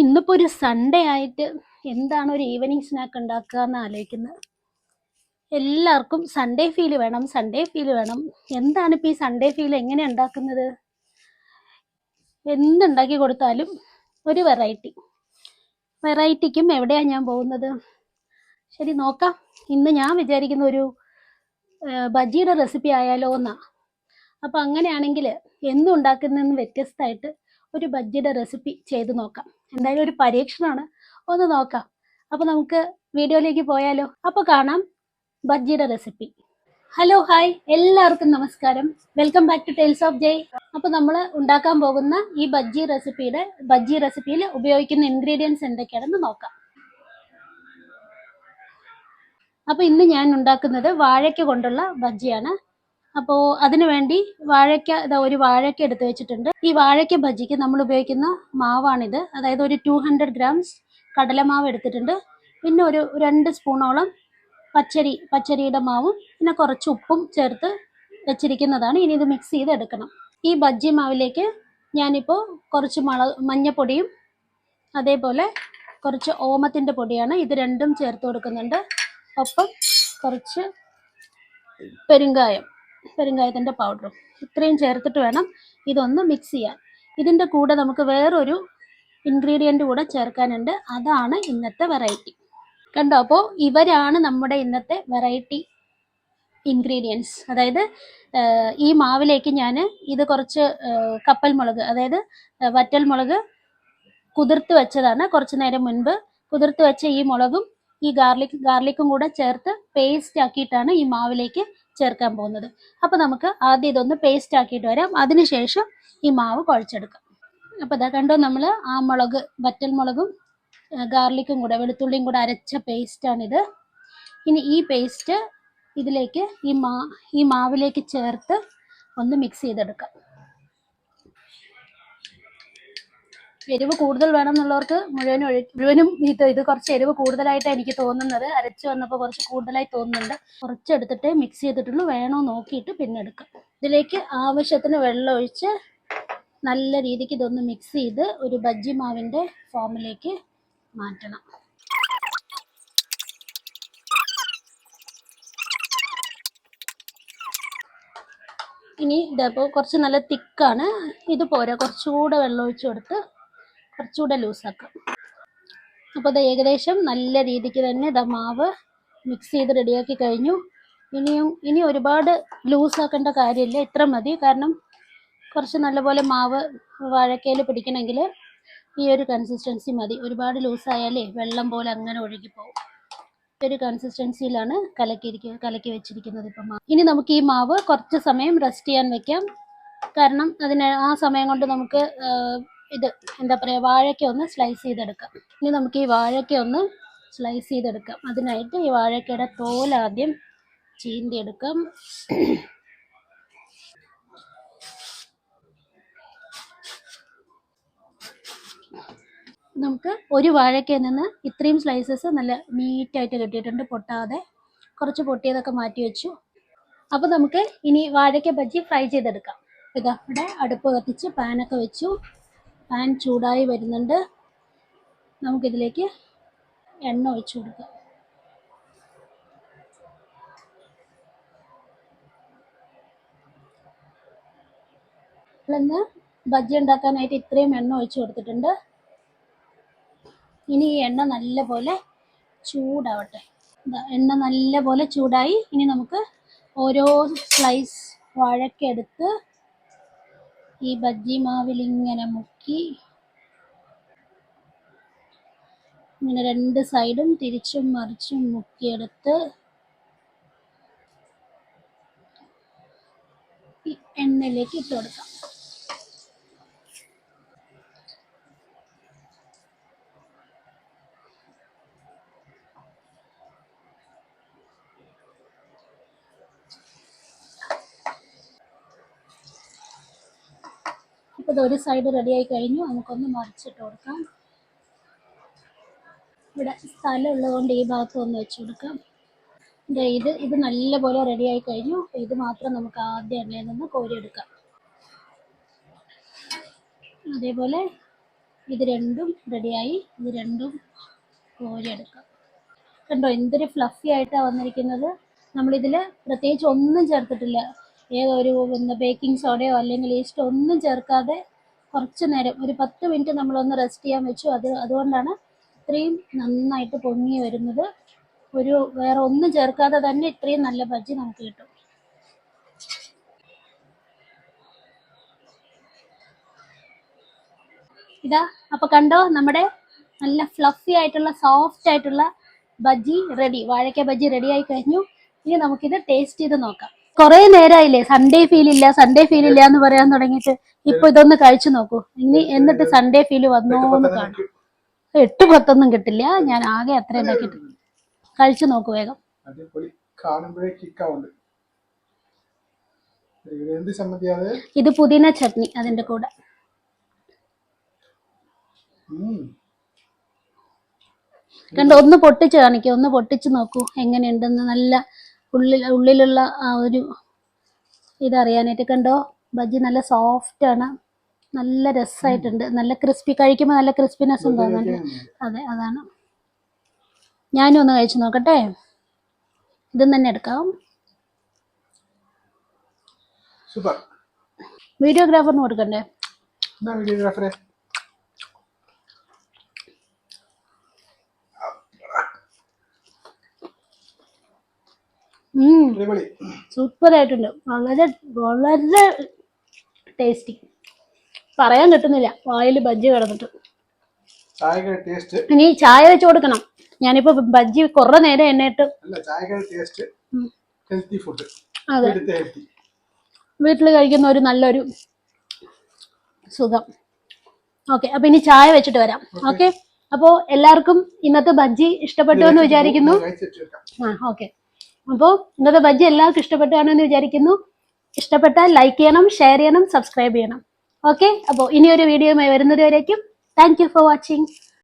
ഇന്നിപ്പോ ഒരു സൺഡേ ആയിട്ട് എന്താണ് ഒരു ഈവനിങ് സ്നാക്ക് ഉണ്ടാക്കുക എന്ന് ആലോചിക്കുന്നത്? എല്ലാവർക്കും സൺഡേ ഫീൽ വേണം സൺഡേ ഫീൽ വേണം. എന്താണ് ഇപ്പൊ ഈ സൺഡേ ഫീൽ എങ്ങനെ ഉണ്ടാക്കുന്നത്? എന്തുണ്ടാക്കി കൊടുത്താലും ഒരു വെറൈറ്റി വെറൈറ്റിക്കും എവിടെയാണ് ഞാൻ പോകുന്നത്? ശരി നോക്കാം. ഇന്ന് ഞാൻ വിചാരിക്കുന്ന ഒരു ബജിയുടെ റെസിപ്പി ആയാലോ എന്നാ. അപ്പൊ അങ്ങനെയാണെങ്കിൽ എന്നും വ്യത്യസ്തമായിട്ട് ഒരു ബജ്ജിയുടെ റെസിപ്പി ചെയ്ത് നോക്കാം. എന്തായാലും ഒരു പരീക്ഷണമാണ്. ഒന്ന് നോക്കാം. അപ്പൊ നമുക്ക് വീഡിയോയിലേക്ക് പോയാലോ? അപ്പൊ കാണാം ബജ്ജിയുടെ റെസിപ്പി ഹലോ ഹായ് എല്ലാവർക്കും നമസ്കാരം. Welcome back to tales of Jai അപ്പൊ നമ്മൾ ഉണ്ടാക്കാൻ പോകുന്ന ഈ ബജ്ജി റെസിപ്പിയുടെ ബജ്ജി റെസിപ്പിയിൽ ഉപയോഗിക്കുന്ന ഇൻഗ്രീഡിയൻസ് എന്തൊക്കെയാണെന്ന് നോക്കാം. അപ്പൊ ഇന്ന് ഞാൻ ഉണ്ടാക്കുന്നത് വാഴയ്ക്ക കൊണ്ടുള്ള ബജ്ജിയാണ് അപ്പോൾ അതിനുവേണ്ടി വാഴയ്ക്ക ഇതാ ഒരു വാഴയ്ക്ക എടുത്ത് വെച്ചിട്ടുണ്ട്. ഈ വാഴയ്ക്ക ഭജിക്ക് നമ്മൾ ഉപയോഗിക്കുന്ന മാവാണിത്. അതായത് ഒരു ടു ഹൺഡ്രഡ് ഗ്രാംസ് കടലമാവ് എടുത്തിട്ടുണ്ട്. പിന്നെ ഒരു രണ്ട് സ്പൂണോളം പച്ചരി പച്ചരിയുടെ മാവും പിന്നെ കുറച്ച് ഉപ്പും ചേർത്ത് വെച്ചിരിക്കുന്നതാണ്. ഇനി ഇത് മിക്സ് ചെയ്ത് എടുക്കണം ഈ ബജ്ജി മാവിലേക്ക് ഞാനിപ്പോൾ കുറച്ച് മള മഞ്ഞപ്പൊടിയും അതേപോലെ കുറച്ച് ഓമത്തിന്റെ പൊടിയാണ് ഇത് രണ്ടും ചേർത്ത് കൊടുക്കുന്നുണ്ട്. ഒപ്പം കുറച്ച് പെരുങ്കായം പെരുങ്കായത്തിന്റെ പൗഡറും ഇത്രയും ചേർത്തിട്ട് വേണം ഇതൊന്ന് മിക്സ് ചെയ്യാൻ. ഇതിന്റെ കൂടെ നമുക്ക് വേറൊരു ഇൻഗ്രീഡിയന്റ് കൂടെ ചേർക്കാനുണ്ട്. അതാണ് ഇന്നത്തെ വെറൈറ്റി കണ്ടോ? അപ്പോൾ ഇവരാണ് നമ്മുടെ ഇന്നത്തെ വെറൈറ്റി ഇൻഗ്രീഡിയൻസ് അതായത് ഈ മാവിലേക്ക് ഞാൻ ഇത് കുറച്ച് കപ്പൽ മുളക് അതായത് വറ്റൽ മുളക് കുതിർത്ത് വെച്ചതാണ് കുറച്ച് നേരം മുൻപ്. കുതിർത്ത് വെച്ച ഈ മുളകും ഈ ഗാർലിക് ഗാർലിക്കും കൂടെ ചേർത്ത് പേസ്റ്റ് ആക്കിയിട്ടാണ് ഈ മാവിലേക്ക് ചേർക്കാൻ പോകുന്നത്. അപ്പോൾ നമുക്ക് ആദ്യം ഇതൊന്ന് പേസ്റ്റ് ആക്കിയിട്ട് വരാം. അതിനുശേഷം ഈ മാവ് കുഴച്ചെടുക്കാം. അപ്പോൾ ഇതാ കണ്ടോ നമ്മൾ ആ മുളക് വറ്റൽ മുളകും ഗാർലിക്കും കൂടെ വെളുത്തുള്ളിയും കൂടെ അരച്ച പേസ്റ്റാണിത് ഇനി ഈ പേസ്റ്റ് ഇതിലേക്ക് ഈ മാ ഈ മാവിലേക്ക് ചേർത്ത് ഒന്ന് മിക്സ് ചെയ്തെടുക്കാം. എരിവ് കൂടുതൽ വേണം എന്നുള്ളവർക്ക് മുഴുവനും മുഴുവനും ഇത് ഇത് കുറച്ച് എരിവ് കൂടുതലായിട്ടാണ് എനിക്ക് തോന്നുന്നത്. അരച്ച് വന്നപ്പോൾ കുറച്ച് കൂടുതലായി തോന്നുന്നുണ്ട്. കുറച്ച് എടുത്തിട്ട് മിക്സ് ചെയ്തിട്ടുള്ളൂ. വേണോ നോക്കിയിട്ട് പിന്നെ എടുക്കാം. ഇതിലേക്ക് ആവശ്യത്തിന് വെള്ളം ഒഴിച്ച് നല്ല രീതിക്ക് ഇതൊന്ന് മിക്സ് ചെയ്ത് ഒരു ബജ്ജി മാവിന്റെ ഫോമിലേക്ക് മാറ്റണം. ഇനി ഇതപ്പോൾ കുറച്ച് നല്ല തിക്കാണ് ഇത് പോരാ. കുറച്ചുകൂടെ വെള്ളം ഒഴിച്ച് കൊടുത്ത് കുറച്ചുകൂടെ ലൂസാക്കാം. അപ്പോൾ ഇത് ഏകദേശം നല്ല രീതിക്ക് തന്നെ ഇത് മാവ് മിക്സ് ചെയ്ത് റെഡിയാക്കി കഴിഞ്ഞു. ഇനിയും ഇനി ഒരുപാട് ലൂസാക്കേണ്ട കാര്യമില്ല. ഇത്ര മതി. കാരണം കുറച്ച് നല്ലപോലെ മാവ് വാഴക്കയിൽ പിടിക്കണമെങ്കിൽ ഈ ഒരു കൺസിസ്റ്റൻസി മതി. ഒരുപാട് ലൂസായാലേ വെള്ളം പോലെ അങ്ങനെ ഒഴുകിപ്പോകും ഈ ഒരു കൺസിസ്റ്റൻസിയിലാണ് കലക്കിയിരിക്കുക കലക്കി വെച്ചിരിക്കുന്നത് ഇപ്പം ഇനി നമുക്ക് ഈ മാവ് കുറച്ച് സമയം റെസ്റ്റ് ചെയ്യാൻ വെക്കാം. കാരണം അതിന് ആ സമയം കൊണ്ട് നമുക്ക് ഇത് എന്താ പറയുക വാഴയ്ക്ക ഒന്ന് സ്ലൈസ് ചെയ്തെടുക്കാം. ഇനി നമുക്ക് ഈ വാഴയ്ക്ക ഒന്ന് സ്ലൈസ് ചെയ്തെടുക്കാം. അതിനായിട്ട് ഈ വാഴയ്ക്കയുടെ തോൽ ആദ്യം ചീന്തിയെടുക്കാം. നമുക്ക് ഒരു വാഴയ്ക്കയിൽ നിന്ന് ഇത്രയും സ്ലൈസസ് നല്ല നീറ്റായിട്ട് കിട്ടിയിട്ടുണ്ട്. പൊട്ടാതെ കുറച്ച് പൊട്ടിയതൊക്കെ മാറ്റി വെച്ചു. അപ്പോൾ നമുക്ക് ഇനി വാഴയ്ക്ക ബജ്ജി ഫ്രൈ ചെയ്തെടുക്കാം. ഇതാ ഇവിടെ അടുപ്പ് കത്തിച്ച് പാനൊക്കെ വെച്ചു. പാൻ ചൂടായി വരുന്നുണ്ട്. നമുക്കിതിലേക്ക് എണ്ണ ഒഴിച്ചു കൊടുക്കാം. ഇന്ന് ബജ്ജി ഉണ്ടാക്കാനായിട്ട് ഇത്രയും എണ്ണ ഒഴിച്ചു കൊടുത്തിട്ടുണ്ട്. ഇനി ഈ എണ്ണ നല്ലപോലെ ചൂടാവട്ടെ. എണ്ണ എണ്ണ നല്ലപോലെ ചൂടായി ഇനി നമുക്ക് ഓരോ സ്ലൈസ് വഴക്കെടുത്ത് ഈ ബജ്ജി മാവിൽ ഇങ്ങനെ മുക്കി ഇങ്ങനെ രണ്ട് സൈഡും തിരിച്ചും മറിച്ചും മുക്കിയെടുത്ത് എണ്ണയിലേക്ക് ഇട്ട് കൊടുക്കാം. ഇത് ഒരു സൈഡ് റെഡിയായി കഴിഞ്ഞു. നമുക്കൊന്ന് മറിച്ചിട്ട് കൊടുക്കാം. ഇവിടെ സ്ഥലം ഉള്ളതുകൊണ്ട് ഈ ഭാഗത്ത് ഒന്ന് വെച്ച് കൊടുക്കാം. ഇത് ഇത് നല്ലപോലെ റെഡിയായി കഴിഞ്ഞു. ഇത് മാത്രം നമുക്ക് ആദ്യം എണ്ണയിൽ നിന്ന് കോരിയെടുക്കാം. അതേപോലെ ഇത് രണ്ടും റെഡിയായി ഇത് രണ്ടും കോരിയെടുക്കാം. കണ്ടോ എന്തൊരു ഫ്ലഫി ആയിട്ടാണ് വന്നിരിക്കുന്നത്. നമ്മളിതിൽ പ്രത്യേകിച്ച് ഒന്നും ചേർത്തിട്ടില്ല. ഏതൊരു ബേക്കിംഗ് സോഡയോ അല്ലെങ്കിൽ ഈസ്റ്റോ ഒന്നും ചേർക്കാതെ കുറച്ച് നേരം ഒരു പത്ത് മിനിറ്റ് നമ്മളൊന്ന് റെസ്റ്റ് ചെയ്യാൻ വെച്ചു. അത് അതുകൊണ്ടാണ് ഇത്രയും നന്നായിട്ട് പൊങ്ങി വരുന്നത്. ഒരു വേറെ ഒന്നും ചേർക്കാതെ തന്നെ ഇത്രയും നല്ല ബജ്ജി നമുക്ക് കിട്ടും. ഇതാ അപ്പൊ കണ്ടോ നമ്മുടെ നല്ല ഫ്ലഫി ആയിട്ടുള്ള സോഫ്റ്റ് ആയിട്ടുള്ള ബജ്ജി റെഡി വാഴയ്ക്ക ബജ്ജി റെഡി ആയി കഴിഞ്ഞു. ഇനി നമുക്കിത് ടേസ്റ്റ് ചെയ്ത് നോക്കാം. കുറെ നേരമായില്ലേ സൺഡേ ഫീൽ ഇല്ല സൺഡേ ഫീൽ ഇല്ല എന്ന് പറയാൻ തുടങ്ങിയിട്ട് ഇപ്പൊ ഇതൊന്ന് കഴിച്ചു നോക്കൂ. ഇനി എന്നിട്ട് സൺഡേ ഫീൽ വന്നോ എന്ന് കാണാം. എട്ട് പത്തൊന്നും കിട്ടില്ല. ഞാൻ ആകെ അത്ര ഉണ്ടാക്കിയിട്ട് കഴിച്ചു നോക്കൂ വേഗം. ഇത് പുതിന ചട്നി അതിന്റെ കൂടെ. കണ്ടോ ഒന്ന് പൊട്ടിച്ച് കാണിക്കൂ. ഒന്ന് പൊട്ടിച്ച് നോക്കൂ എങ്ങനെയുണ്ടെന്ന്. നല്ല ഉള്ളിൽ ഉള്ളിലുള്ള ആ ഒരു ഇതറിയാനായിട്ട് കണ്ടോ? ബജ്ജി നല്ല സോഫ്റ്റ് ആണ്. നല്ല രസമായിട്ടുണ്ട് നല്ല ക്രിസ്പി കഴിക്കുമ്പോൾ നല്ല ക്രിസ്പിനെസ് ഉണ്ടാകുന്നുണ്ട് അതെ അതാണ്. ഞാനും ഒന്ന് കഴിച്ചു നോക്കട്ടെ. ഇതും തന്നെ എടുക്കാം. വീഡിയോഗ്രാഫറിന് കൊടുക്കണ്ടേ? വീഡിയോഗ്രാഫറെ സൂപ്പർ ആയിട്ടുണ്ട് വളരെ വളരെ ടേസ്റ്റി പറയാൻ കിട്ടുന്നില്ല. വായിൽ ബജ്ജി കിടന്നിട്ട്. ഇനി ചായ വെച്ച് കൊടുക്കണം. ഞാനിപ്പോ ബജ്ജി കുറെ നേരം ഫുഡ് അതെ. വീട്ടിൽ കഴിക്കുന്ന ഒരു നല്ലൊരു സുഖം. ഓക്കെ അപ്പൊ ഇനി ചായ വെച്ചിട്ട് വരാം. ഓക്കെ. അപ്പോ എല്ലാവർക്കും ഇന്നത്തെ ബജ്ജി ഇഷ്ടപ്പെട്ടു എന്ന് വിചാരിക്കുന്നു. ആ ഓക്കെ. അപ്പോൾ ഇന്നത്തെ ബജ്ജി എല്ലാവർക്കും ഇഷ്ടപ്പെട്ടാണെന്ന് വിചാരിക്കുന്നു. ഇഷ്ടപ്പെട്ടാൽ ലൈക്ക് ചെയ്യണം ഷെയർ ചെയ്യണം സബ്സ്ക്രൈബ് ചെയ്യണം. ഓക്കെ അപ്പോൾ ഇനി ഒരു വീഡിയോയുമായി വരുന്നത് വരേക്കും താങ്ക് ഫോർ വാച്ചിങ്